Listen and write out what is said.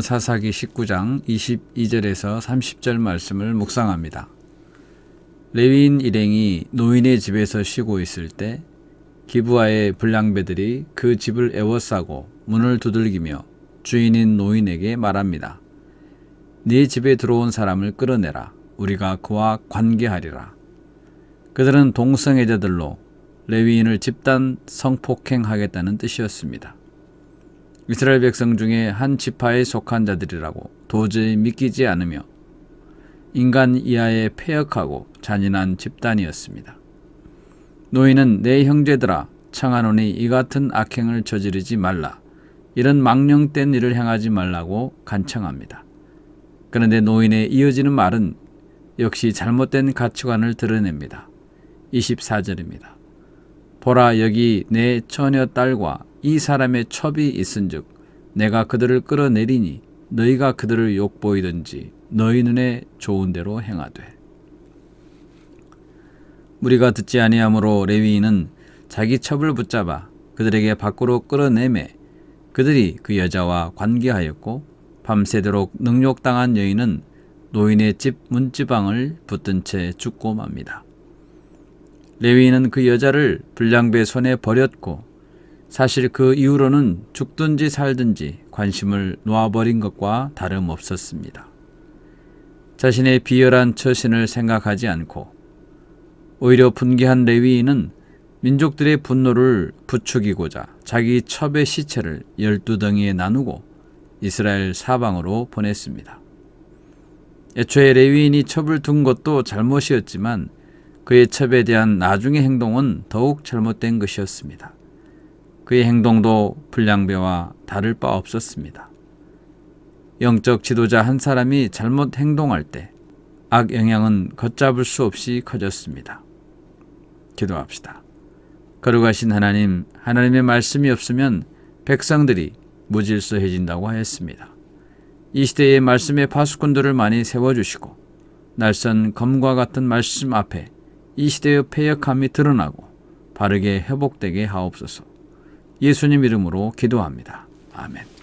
사사기 19장 22절에서 30절 말씀을 묵상합니다. 레위인 일행이 노인의 집에서 쉬고 있을 때 기부하의 불량배들이 그 집을 에워싸고 문을 두들기며 주인인 노인에게 말합니다. 네 집에 들어온 사람을 끌어내라. 우리가 그와 관계하리라. 그들은 동성애자들로 레위인을 집단 성폭행하겠다는 뜻이었습니다. 이스라엘 백성 중에 한 지파에 속한 자들이라고 도저히 믿기지 않으며 인간 이하에 폐역하고 잔인한 집단이었습니다. 노인은 내 형제들아 청하노니 이 같은 악행을 저지르지 말라. 이런 망령된 일을 행하지 말라고 간청합니다. 그런데 노인의 이어지는 말은 역시 잘못된 가치관을 드러냅니다. 24절입니다. 보라 여기 내 처녀 딸과 이 사람의 첩이 있은즉 내가 그들을 끌어내리니 너희가 그들을 욕보이든지 너희 눈에 좋은 대로 행하되 무리가 듣지 아니하므로 레위인은 자기 첩을 붙잡아 그들에게 밖으로 끌어내매 그들이 그 여자와 관계하였고 밤새도록 능욕당한 여인은 노인의 집 문지방을 붙든 채 죽고 맙니다. 레위인은 그 여자를 불량배 손에 버렸고 사실 그 이후로는 죽든지 살든지 관심을 놓아버린 것과 다름없었습니다. 자신의 비열한 처신을 생각하지 않고 오히려 분개한 레위인은 민족들의 분노를 부추기고자 자기 첩의 시체를 열두 덩이에 나누고 이스라엘 사방으로 보냈습니다. 애초에 레위인이 첩을 둔 것도 잘못이었지만 그의 첩에 대한 나중의 행동은 더욱 잘못된 것이었습니다. 그의 행동도 불량배와 다를 바 없었습니다. 영적 지도자 한 사람이 잘못 행동할 때 악 영향은 걷잡을 수 없이 커졌습니다. 기도합시다. 거룩하신 하나님, 하나님의 말씀이 없으면 백성들이 무질서해진다고 하였습니다. 이 시대의 말씀의 파수꾼들을 많이 세워주시고 날선 검과 같은 말씀 앞에 이 시대의 폐역함이 드러나고 바르게 회복되게 하옵소서. 예수님 이름으로 기도합니다. 아멘.